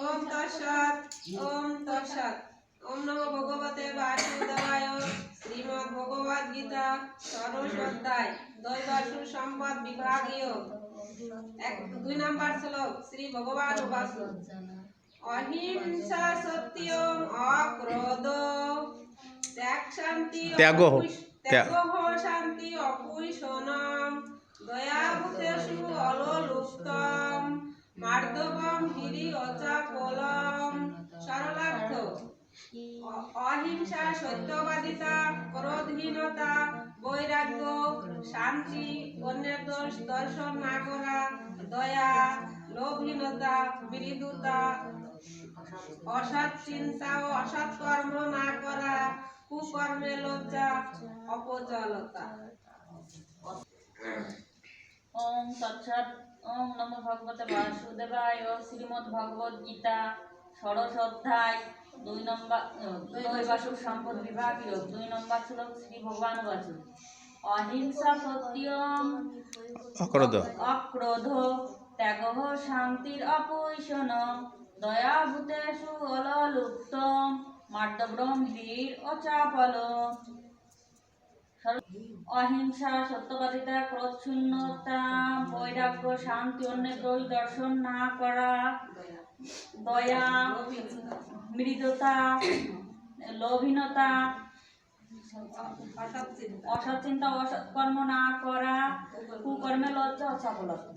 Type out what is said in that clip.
তৎসৎ ওম তৎসৎ। ওম নমো ভগবতে বাসুদেবায় শ্রীমদ্ ভগবদ গীতা ষোড়শ অধ্যায় দৈবাসুর সম্পদ বিভাগীয়। এক দুই নাম্বার শ্লোক শ্রী ভগবান উপাস অহিংসা সত্যম অক্রোধ ত্যাগ শান্তি ত্যাগঃ। ত্যাগঃ শান্তি অপুষণম দয়াভূতেষু অললুপ্তম। মার্দবম হিরি অচাপলম সরলার্থ। অ- অহিংসা সত্যবাদিতা, ক্রোধহীনতা, বৈরাগ্য, শান্তি, অন্যের দোষ দর্শন না করা, দয়া, লোভহীনতা, বিরিদুতা, অসৎ চিন্তা ও অসৎ কর্ম না করা কুকর্মে লজ্জা, অপচলতা। তৎসৎ ওম নমো ভগবতে বাসুদেবায় শ্রীমদ্ ভগবদ গীতা ষোড়শ অধ্যায় দুই নম্বর দৈবাসুর সম্পদ বিভাগীয় দুই নম্বর শ্লোক শ্রী ভগবান বাচু অহিংসা সত্যম অক্রোধ। অক্রোধ ত্যাগ শান্তির অপৈশন দয়াভূতেষু অললুপ্ত মার্দব্রহ্মীর অচাপল। অহিংসা, সত্যবাদিতা প্রচ্ছন্নতা বৈরাগ্য, শান্তি, অন্যের দোষ দর্শন না করা, দয়া, মৃদতা লোভীনতা অসৎ চিন্তা অসৎ কর্ম না করা, কুকর্মে লজ্জা অসফলতা